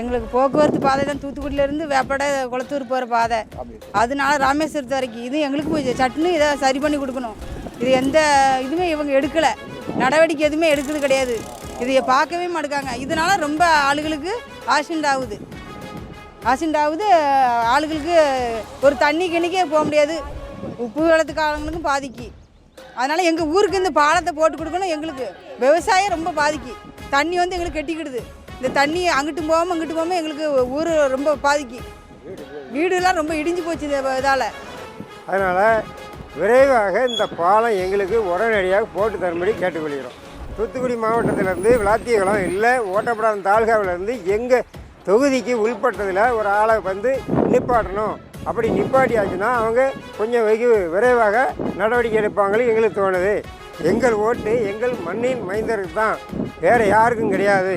எங்களுக்கு போக்குவரத்து பாதை தான் தூத்துக்குடியிலேருந்து வேப்படை குளத்தூர் போகிற பாதை. அதனால ராமேஸ்வரத்து வரைக்கும் இது எங்களுக்கு கொஞ்சம் சட்டுன்னு இதை சரி பண்ணி கொடுக்கணும். இது எந்த இதுவுமே இவங்க எடுக்கலை. நடவடிக்கை எதுவுமே எடுக்கிறது கிடையாது. இதை பார்க்கவே மாட்டுக்காங்க. இதனால ரொம்ப ஆளுகளுக்கு ஆக்சிடென்ட் ஆகுது. ஆக்சிடென்ட் ஆகுது ஆளுகளுக்கு ஒரு தண்ணி கிணிக்கே போக முடியாது. உப்பு வெள்ளத்துக்காரங்களுக்கும் பாதிக்கு. அதனால் எங்கள் ஊருக்கு இந்த பாலத்தை போட்டு கொடுக்கணும் எங்களுக்கு. விவசாயம் ரொம்ப பாதிக்கு. தண்ணி வந்து எங்களுக்கு கெட்டிக்கிடுது. இந்த தண்ணி அங்கிட்டும் போகாமல் அங்கிட்டு போகாமல் எங்களுக்கு ஊர் ரொம்ப பாதிக்கு. வீடுலாம் ரொம்ப இடிஞ்சு போச்சு இந்த இதால். அதனால் விரைவாக இந்த பாலம் எங்களுக்கு உடனடியாக போட்டு தரும்படி கேட்டுக்கொள்கிறோம். தூத்துக்குடி மாவட்டத்திலேருந்து விளாத்தியகுளம் இல்லை ஓட்டப்படாத தாலுகாவிலேருந்து எங்கள் தொகுதிக்கு உள்பட்டதில் ஒரு ஆளை வந்து நிப்பாட்டணும். அப்படி நிப்பாட்டியாச்சுன்னா அவங்க கொஞ்சம் வெகு விரைவாக நடவடிக்கை எடுப்பாங்கன்னு எங்களுக்கு தோணுது. எங்கள் ஓட்டு எங்கள் மண்ணின் மைந்தருக்கு தான் வேறு யாருக்கும் கிடையாது.